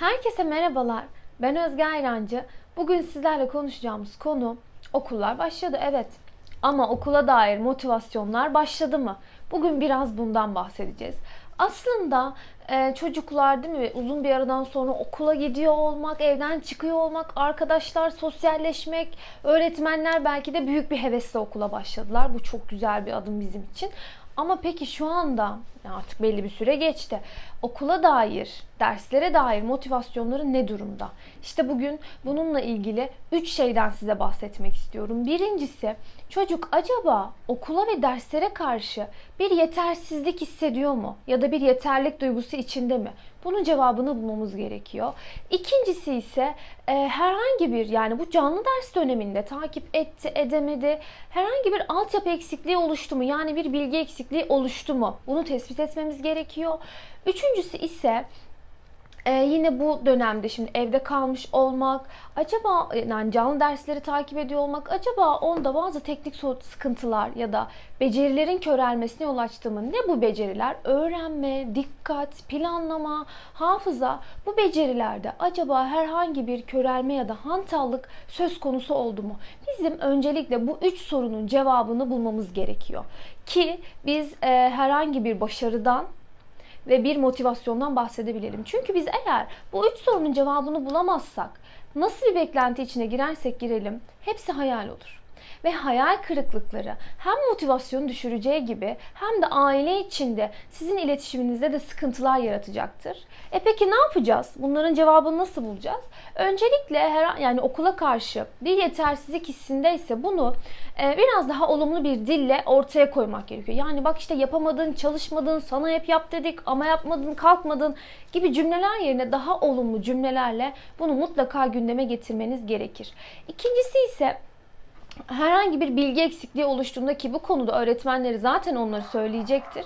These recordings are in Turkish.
Herkese merhabalar. Ben Özge Ayrancı. Bugün sizlerle konuşacağımız konu okullar başladı evet. Ama okula dair motivasyonlar başladı mı? Bugün biraz bundan bahsedeceğiz. Aslında e, çocuklar değil mi uzun bir aradan sonra okula gidiyor olmak, evden çıkıyor olmak, arkadaşlar sosyalleşmek, öğretmenler belki de büyük bir hevesle okula başladılar. Bu çok güzel bir adım bizim için. Ama peki şu anda artık belli bir süre geçti. Okula dair, derslere dair motivasyonları ne durumda? İşte bugün bununla ilgili 3 şeyden size bahsetmek istiyorum. Birincisi çocuk acaba okula ve derslere karşı bir yetersizlik hissediyor mu? Ya da bir yeterlik duygusu içinde mi? Bunun cevabını bulmamız gerekiyor. İkincisi ise e, herhangi bir yani bu canlı ders döneminde takip etti, edemedi. Herhangi bir altyapı eksikliği oluştu mu? Yani bir bilgi eksikliği oluştu mu? Bunu tespit etmemiz gerekiyor. Üçüncüsü ise ee, yine bu dönemde şimdi evde kalmış olmak, acaba yani canlı dersleri takip ediyor olmak, acaba onda bazı teknik sıkıntılar ya da becerilerin körelmesine yol açtı mı? Ne bu beceriler? Öğrenme, dikkat, planlama, hafıza. Bu becerilerde acaba herhangi bir körelme ya da hantallık söz konusu oldu mu? Bizim öncelikle bu üç sorunun cevabını bulmamız gerekiyor. Ki biz e, herhangi bir başarıdan ve bir motivasyondan bahsedebilelim. Çünkü biz eğer bu üç sorunun cevabını bulamazsak, nasıl bir beklenti içine girersek girelim, hepsi hayal olur. Ve hayal kırıklıkları hem motivasyonu düşüreceği gibi hem de aile içinde sizin iletişiminizde de sıkıntılar yaratacaktır. E peki ne yapacağız? Bunların cevabını nasıl bulacağız? Öncelikle her yani okula karşı bir yetersizlik hissindeyse bunu e, biraz daha olumlu bir dille ortaya koymak gerekiyor. Yani bak işte yapamadın, çalışmadın, sana hep yap dedik ama yapmadın, kalkmadın gibi cümleler yerine daha olumlu cümlelerle bunu mutlaka gündeme getirmeniz gerekir. İkincisi ise herhangi bir bilgi eksikliği oluştuğunda ki bu konuda öğretmenleri zaten onları söyleyecektir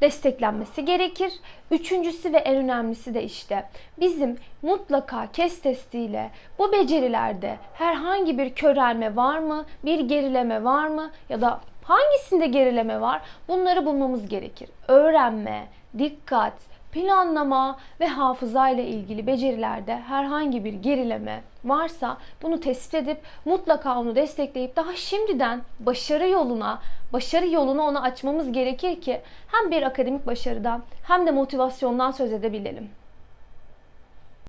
desteklenmesi gerekir. Üçüncüsü ve en önemlisi de işte bizim mutlaka KES testiyle bu becerilerde herhangi bir körelme var mı, bir gerileme var mı ya da hangisinde gerileme var bunları bulmamız gerekir. Öğrenme, dikkat, planlama ve hafıza ile ilgili becerilerde herhangi bir gerileme varsa bunu tespit edip mutlaka onu destekleyip daha şimdiden başarı yoluna, başarı yolunu ona açmamız gerekir ki hem bir akademik başarıdan hem de motivasyondan söz edebilelim.